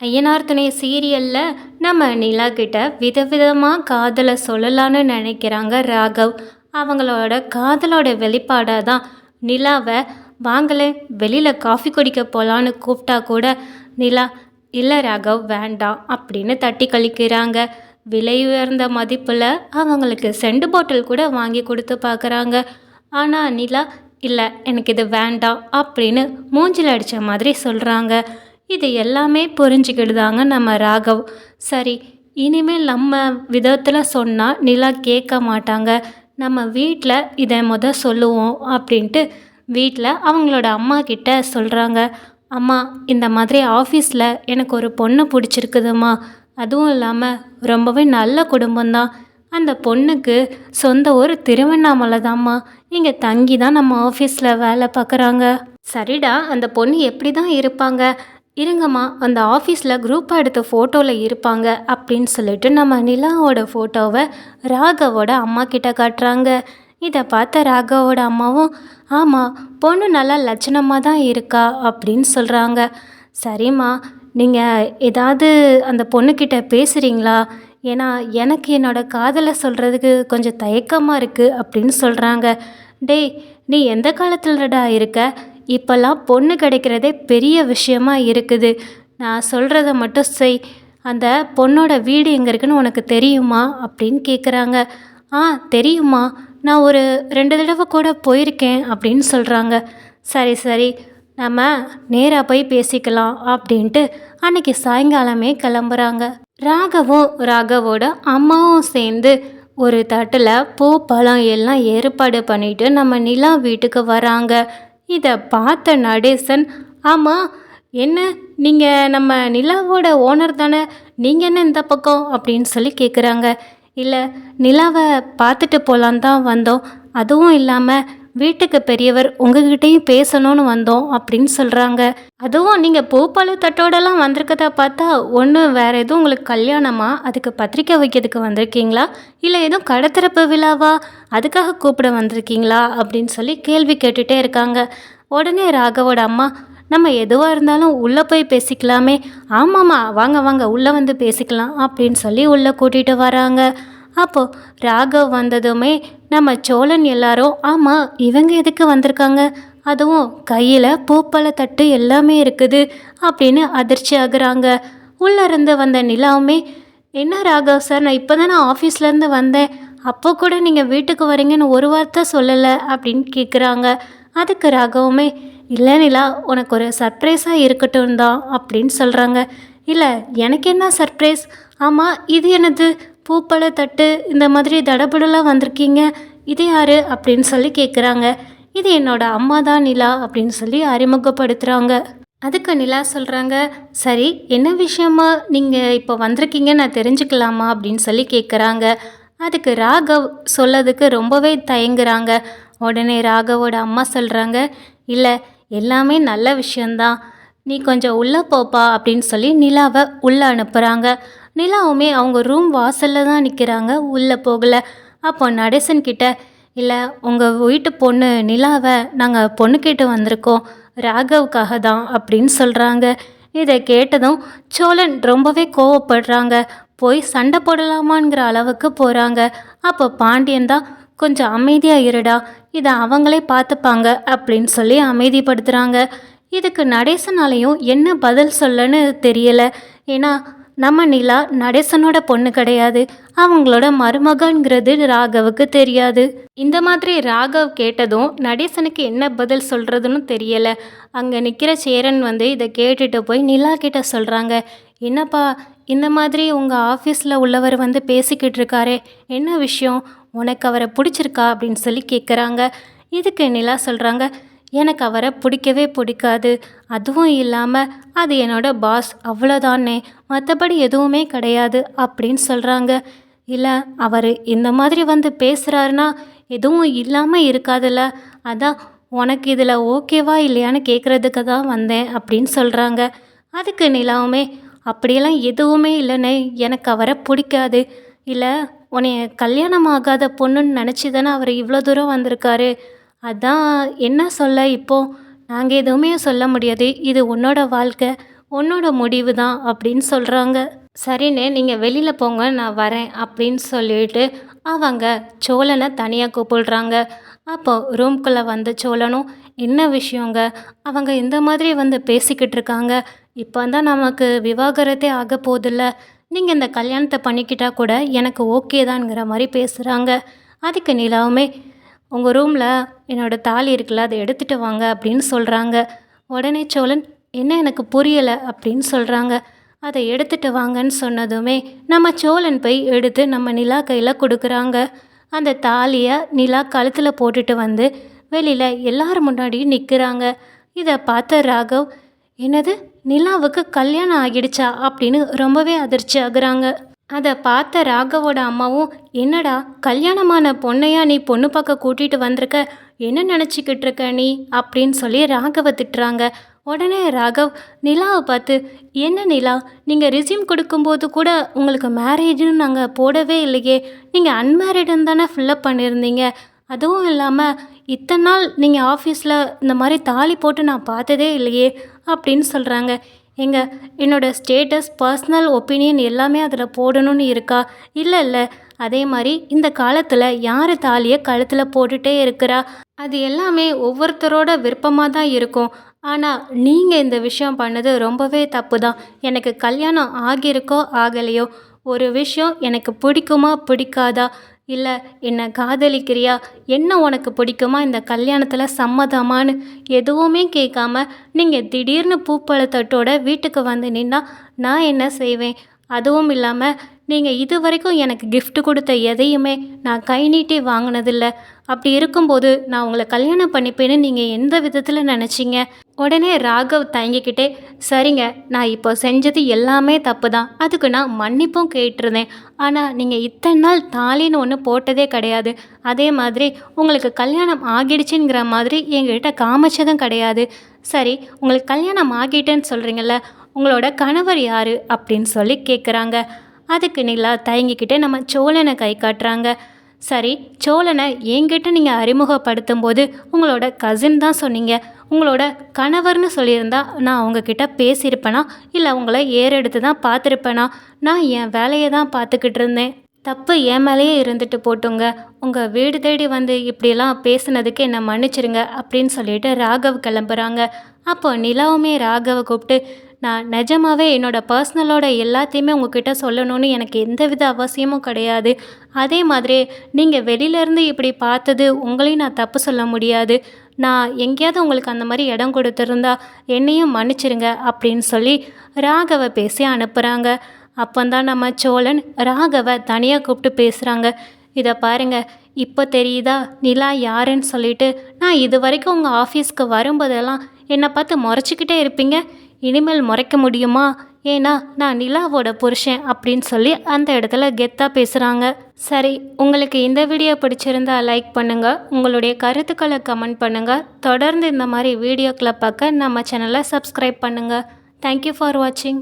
ஐயனார் துணை சீரியலில் நம்ம நிலா கிட்ட விதவிதமாக காதலை சொல்லலான்னு நினைக்கிறாங்க ராகவ். அவங்களோட காதலோட வெளிப்பாடாக தான் நிலாவை வாங்கலே வெளியில் காஃபி குடிக்க போகலான்னு கூப்பிட்டா கூட நிலா இல்லை ராகவ் வேண்டாம் அப்படின்னு தட்டி கழிக்கிறாங்க. விலை உயர்ந்த மதிப்பில் அவங்களுக்கு செண்டு பாட்டில் கூட வாங்கி கொடுத்து பார்க்குறாங்க ஆனால் நிலா இல்லை எனக்கு இது வேண்டாம் அப்படின்னு மூஞ்சில் அடித்த மாதிரி சொல்கிறாங்க இது எல்லாமே புரிஞ்சுக்கிடுதாங்க நம்ம ராகவ். சரி இனிமேல் நம்ம விதத்தில் சொன்னால் நிலா கேட்க மாட்டாங்க. நம்ம வீட்டில் இதை முத சொல்லுவோம் அப்படின்ட்டு வீட்டில் அவங்களோட அம்மா கிட்ட சொல்கிறாங்க அம்மா இந்த மாதிரி ஆஃபீஸில் எனக்கு ஒரு பொண்ணு பிடிச்சிருக்குதும்மா. அதுவும் இல்லாமல் ரொம்பவே நல்ல குடும்பம்தான். அந்த பொண்ணுக்கு சொந்த ஊர் திருவண்ணாமலை தாம்மா. இங்கே தங்கி தான் நம்ம ஆஃபீஸில் வேலை பார்க்குறாங்க. சரிடா அந்த பொண்ணு எப்படி தான் இருப்பாங்க? இருங்கம்மா அந்த ஆஃபீஸில் குரூப்பாக எடுத்த ஃபோட்டோவில் இருப்பாங்க அப்படின்னு சொல்லிட்டு நம்ம நிலாவோட ஃபோட்டோவை ராகவோட அம்மா கிட்ட காட்டுறாங்க. இதை பார்த்த ராகவோட அம்மாவும் ஆமாம் பொண்ணு நல்லா லட்சணமாக தான் இருக்கா? அப்படின்னு சொல்கிறாங்க சரிம்மா நீங்கள் ஏதாவது அந்த பொண்ணுக்கிட்ட பேசுகிறீங்களா ஏன்னா எனக்கு என்னோடய காதலை சொல்கிறதுக்கு கொஞ்சம் தயக்கமாக இருக்குது அப்படின்னு சொல்கிறாங்க டேய் நீ எந்த காலத்துலடா இருக்க? இப்போல்லாம் பொண்ணு கிடைக்கிறதே பெரிய விஷயமா இருக்குது. நான் சொல்கிறத மட்டும் செய். அந்த பொண்ணோட வீடு எங்கே இருக்குன்னு உனக்கு தெரியுமா? அப்படின்னு கேட்குறாங்க ஆ தெரியுமா. நான் ஒரு ரெண்டு தடவை கூட போயிருக்கேன் அப்படின்னு சொல்கிறாங்க சரி சரி. நம்ம நேராக போய் பேசிக்கலாம் அப்படின்ட்டு அன்னைக்கு சாயங்காலமே கிளம்புறாங்க. ராகவும் ராகவோட அம்மாவும் சேர்ந்து ஒரு தட்டில் பூ பழம் எல்லாம் ஏற்பாடு பண்ணிவிட்டு நம்ம நிலா வீட்டுக்கு வராங்க. இதை பார்த்த நடேசன் ஆமாம் என்ன நீங்கள் நம்ம நிலாவோட ஓனர் தானே நீங்கள் என்ன இந்த பக்கம்? அப்படின்னு சொல்லி கேட்குறாங்க இல்லை நிலாவை பார்த்துட்டு போகலான் தான் வந்தோம். அதுவும் இல்லாமல் வீட்டுக்கு பெரியவர் உங்ககிட்டயும் பேசணும்னு வந்தோம் அப்படின்னு சொல்கிறாங்க அதுவும் நீங்கள் பூப்பாலு தட்டோடலாம் வந்திருக்கதா பார்த்தா ஒன்று வேறு எதுவும் உங்களுக்கு கல்யாணமா? அதுக்கு பத்திரிக்கை வைக்கிறதுக்கு வந்திருக்கீங்களா? இல்லை எதுவும் கடத்திறப்பு விழாவா? அதுக்காக கூப்பிட வந்திருக்கீங்களா? அப்படின்னு சொல்லி கேள்வி கேட்டுகிட்டே இருக்காங்க. உடனே ராகவோட அம்மா நம்ம எதுவாக இருந்தாலும் உள்ளே போய் பேசிக்கலாமே. ஆமாம்மா வாங்க வாங்க உள்ளே வந்து பேசிக்கலாம் அப்படின்னு சொல்லி உள்ளே கூட்டிகிட்டு வராங்க. அப்போது ராகவ் வந்ததுமே நம்ம சோழன் எல்லாரும் ஆமாம் இவங்க எதுக்கு வந்திருக்காங்க? அதுவும் கையில் பூப்பழ தட்டு எல்லாமே இருக்குது அப்படின்னு அதிர்ச்சி ஆகுறாங்க. உள்ளே இருந்து வந்த நிலாவுமே என்ன ராகவ் சார் நான் இப்போ தானே ஆஃபீஸ்லேருந்து வந்தேன். அப்போ கூட நீங்கள் வீட்டுக்கு வரீங்கன்னு ஒரு வார்த்தை சொல்லலை அப்படின்னு கேட்குறாங்க அதுக்கு ராகவுமே இல்லை நிலா உனக்கு ஒரு சர்ப்ரைஸாக இருக்கட்டும் தான் அப்படின்னு சொல்கிறாங்க இல்லை எனக்கு என்ன சர்ப்ரைஸ் ஆமாம் இது எனது பூப்பழ தட்டு இந்த மாதிரி தடபுடலாக வந்திருக்கீங்க இது யார்? அப்படின்னு சொல்லி கேட்குறாங்க இது என்னோட அம்மா தான் நிலா அப்படின்னு சொல்லி அறிமுகப்படுத்துகிறாங்க அதுக்கு நிலா சொல்கிறாங்க சரி என்ன விஷயமா நீங்கள் இப்போ வந்திருக்கீங்க நான் தெரிஞ்சுக்கலாமா? அப்படின்னு சொல்லி கேட்குறாங்க அதுக்கு ராகவ் சொல்லதுக்கு ரொம்பவே தயங்குறாங்க. உடனே ராகவோட அம்மா சொல்கிறாங்க இல்லை எல்லாமே நல்ல விஷயந்தான் நீ கொஞ்சம் உள்ளே போப்பா அப்படின்னு சொல்லி நிலாவை உள்ளே அனுப்புகிறாங்க நிலாவுமே அவங்க ரூம் வாசலில் தான் நிற்கிறாங்க உள்ளே போகலை. அப்போ நடேசன் கிட்ட இல்லை உங்கள் வீட்டு பொண்ணு நிலாவை நாங்கள் பொண்ணு கேட்டு வந்திருக்கோம். ராகவுக்காக தான் அப்படின்னு சொல்கிறாங்க இதை கேட்டதும் சோழன் ரொம்பவே கோவப்படுறாங்க. போய் சண்டை போடலாமாங்கிற அளவுக்கு போகிறாங்க அப்போ பாண்டியன் தான் கொஞ்சம் அமைதியாக இருடா. இதை அவங்களே பார்த்துப்பாங்க அப்படின்னு சொல்லி அமைதிப்படுத்துகிறாங்க இதுக்கு நடேசனாலையும் என்ன பதில் சொல்லன்னு தெரியலை. ஏன்னா நம்ம நிலா நடேசனோட பொண்ணு கிடையாது. அவங்களோட மருமகன்கிறது ராகவுக்கு தெரியாது. இந்த மாதிரி ராகவ் கேட்டதும் நடேசனுக்கு என்ன பதில் சொல்கிறதுன்னு தெரியலை. அங்கே நிற்கிற சேரன் வந்து இதை கேட்டுட்டு போய் நிலா கிட்ட சொல்கிறாங்க என்னப்பா இந்த மாதிரி உங்கள் ஆஃபீஸில் உள்ளவர் வந்து பேசிக்கிட்டு இருக்காரே. என்ன விஷயம்? உனக்கு அவரை பிடிச்சிருக்கா? அப்படின்னு சொல்லி கேட்குறாங்க இதுக்கு நிலா சொல்கிறாங்க எனக்கு அவரை பிடிக்கவே பிடிக்காது. அதுவும் இல்லாமல் அது என்னோட பாஸ் அவ்வளோதானே மற்றபடி எதுவுமே கிடையாது அப்படின்னு சொல்கிறாங்க இல்லை அவர் இந்த மாதிரி வந்து பேசுகிறாருன்னா எதுவும் இல்லாமல் இருக்காதுல்ல. அதான் உனக்கு இதில் ஓகேவா இல்லையான்னு கேட்குறதுக்கு தான் வந்தேன் அப்படின்னு சொல்கிறாங்க அதுக்கு நிலாவுமே அப்படியெல்லாம் எதுவுமே இல்லைன்னு எனக்கு அவரை பிடிக்காது. இல்லை உன்னை கல்யாணம் ஆகாத பொண்ணுன்னு நினச்சி தானே அவர் இவ்வளோ தூரம் வந்திருக்காரு. அதான் என்ன சொல்ல இப்போது நாங்கள் எதுவுமே சொல்ல முடியாது. இது உன்னோட வாழ்க்கை. உன்னோட முடிவு தான் அப்படின்னு சொல்கிறாங்க சரிண்ணே நீங்கள் வெளியில் போங்க நான் வரேன் அப்படின்னு சொல்லிட்டு அவங்க சோழனை தனியாக கூப்பிடுறாங்க. அப்போது ரூம்குள்ளே வந்த சோழனும் என்ன விஷயங்க? அவங்க இந்த மாதிரி வந்து பேசிக்கிட்டு இருக்காங்க. இப்போ தான் நமக்கு விவாகரத்தே ஆக போதில்ல நீங்கள் இந்த கல்யாணத்தை பண்ணிக்கிட்டால் கூட எனக்கு ஓகே தான்ங்கிற மாதிரி பேசுகிறாங்க அதுக்கு நிலாவுமே உங்கள் ரூமில் என்னோடய தாலி இருக்குல்ல அதை எடுத்துகிட்டு வாங்க அப்படின்னு சொல்கிறாங்க உடனே சோழன் என்ன எனக்கு புரியலை? அப்படின்னு சொல்கிறாங்க அதை எடுத்துகிட்டு வாங்கன்னு சொன்னதுமே நம்ம சோழன் போய் எடுத்து நம்ம நிலா கையில் கொடுக்குறாங்க. அந்த தாலியை நிலா கழுத்தில் போட்டுட்டு வந்து வெளியில் எல்லார் முன்னாடியும் நிற்கிறாங்க இதை பார்த்த ராகவ் என்னது நிலாவுக்கு கல்யாணம் ஆகிடுச்சா? அப்படின்னு ரொம்பவே அதிர்ச்சி ஆகுறாங்க. அதை பார்த்த ராகவோட அம்மாவும் என்னடா கல்யாணமான பொண்ணையா நீ பொண்ணு பார்க்க கூட்டிகிட்டு வந்திருக்க? என்ன நினச்சிக்கிட்டு இருக்க நீ? அப்படின்னு சொல்லி ராகவை திட்டுறாங்க. உடனே ராகவ் நிலாவை பார்த்து என்ன நிலா நீங்கள் ரிசியூம் கொடுக்கும்போது கூட உங்களுக்கு மேரேஜ்னு நாங்கள் போடவே இல்லையே. நீங்கள் அன்மேரிடுன்னு தானே ஃபில்லப் பண்ணியிருந்தீங்க. அதுவும் இல்லாமல் இத்தனை நாள் நீங்கள் ஆஃபீஸில் இந்த மாதிரி தாலி போட்டு நான் பார்த்ததே இல்லையே அப்படின்னு சொல்கிறாங்க எங்க என்னோடய ஸ்டேட்டஸ் பர்சனல் ஒப்பீனியன் எல்லாமே அதில் போடணும்னு இருக்கா? இல்லை இல்லை. அதே மாதிரி இந்த காலத்தில் யார் தாலியை கழுத்தில் போட்டுகிட்டே இருக்கிறா? அது எல்லாமே ஒவ்வொருத்தரோட விருப்பமாக தான் இருக்கும். ஆனால் நீங்கள் இந்த விஷயம் பண்ணது ரொம்பவே தப்பு தான் எனக்கு கல்யாணம் ஆகியிருக்கோ ஆகலையோ? ஒரு விஷயம் எனக்கு பிடிக்குமா பிடிக்காதா? இல்லை என்னை காதலிக்கிறியா? என்ன உனக்கு பிடிக்குமா? இந்த கல்யாணத்தில் சம்மதமான்னு எதுவுமே கேட்காம நீங்கள் திடீர்னு பூப்பழத்தட்டோட வீட்டுக்கு வந்து நின்னா நான் என்ன செய்வேன்? அதுவும் இல்லாமல் நீங்கள் இது வரைக்கும் எனக்கு கிஃப்ட் கொடுத்த எதையுமே நான் கை நீட்டி வாங்கினதில்ல. அப்படி இருக்கும்போது நான் உங்களை கல்யாணம் பண்ணிப்பேன்னு நீங்கள் எந்த விதத்தில் நினச்சிங்க? உடனே ராகவ் தயங்கிக்கிட்டே சரிங்க நான் இப்போ செஞ்சது எல்லாமே தப்பு தான் அதுக்கு நான் மன்னிப்பும் கேட்டிருந்தேன். ஆனால் நீங்கள் இத்தனை நாள் தாலின்னு ஒன்று போட்டதே கிடையாது. அதே மாதிரி உங்களுக்கு கல்யாணம் ஆகிடுச்சுங்கிற மாதிரி எங்ககிட்ட காமிச்சதும் கிடையாது. சரி உங்களுக்கு கல்யாணம் ஆகிட்டேன்னு சொல்கிறீங்கல்ல உங்களோட கணவர் யார்? அப்படின்னு சொல்லி கேட்குறாங்க அதுக்கு நிலா தயங்கிக்கிட்டே நம்ம சோழனை கை காட்டுறாங்க. சரி சோழனை என்கிட்ட நீங்கள் அறிமுகப்படுத்தும் போது உங்களோட கசின் தான் சொன்னீங்க. உங்களோட கணவர்னு சொல்லியிருந்தா நான் அவங்கக்கிட்ட பேசியிருப்பேனா? இல்லை உங்களை ஏறெடுத்து தான் பார்த்துருப்பேனா? நான் என் வேலையை தான் பார்த்துக்கிட்டு இருந்தேன். தப்பு என் மேலேயே இருந்துட்டு போட்டுங்க. உங்கள் வீடு தேடி வந்து இப்படியெல்லாம் பேசுனதுக்கு என்னை மன்னிச்சிருங்க அப்படின்னு சொல்லிட்டு ராகவ் கிளம்புறாங்க. அப்போ நிலாவுமே ராகவை கூப்பிட்டு நான் நிஜமாவே என்னோடய பர்சனலோட எல்லாத்தையுமே உங்ககிட்ட சொல்லணும்னு எனக்கு எந்தவித அவசியமும் கிடையாது. அதே மாதிரி நீங்கள் வெளியிலேருந்து இப்படி பார்த்தது உங்களையும் நான் தப்பு சொல்ல முடியாது. நான் எங்கேயாவது உங்களுக்கு அந்த மாதிரி இடம் கொடுத்துருந்தா என்னையும் மன்னிச்சிருங்க அப்படின்னு சொல்லி ராகவை பேசி அனுப்புகிறாங்க அப்போந்தான் நம்ம சோழன் ராகவை தனியாக கூப்பிட்டு பேசுகிறாங்க இதை பாருங்கள் இப்போ தெரியுதா? நிலா யாருன்னு சொல்லிட்டு நான் இது வரைக்கும் உங்கள் ஆஃபீஸ்க்கு வரும்போதெல்லாம் என்னை பார்த்து முறைச்சிக்கிட்டே இருப்பீங்க. இனிமேல் முறைக்க முடியுமா? ஏன்னா நான் நிலாவோட புருஷன் அப்படின்னு சொல்லி அந்த இடத்துல கெத்தாக பேசுகிறாங்க சரி உங்களுக்கு இந்த வீடியோ பிடிச்சிருந்தா லைக் பண்ணுங்கள் உங்களுடைய கருத்துக்களை கமெண்ட் பண்ணுங்கள் தொடர்ந்து இந்த மாதிரி வீடியோக்களை பார்க்க நம்ம சேனலை சப்ஸ்கிரைப் பண்ணுங்கள் தேங்க்யூ ஃபார் வாட்சிங்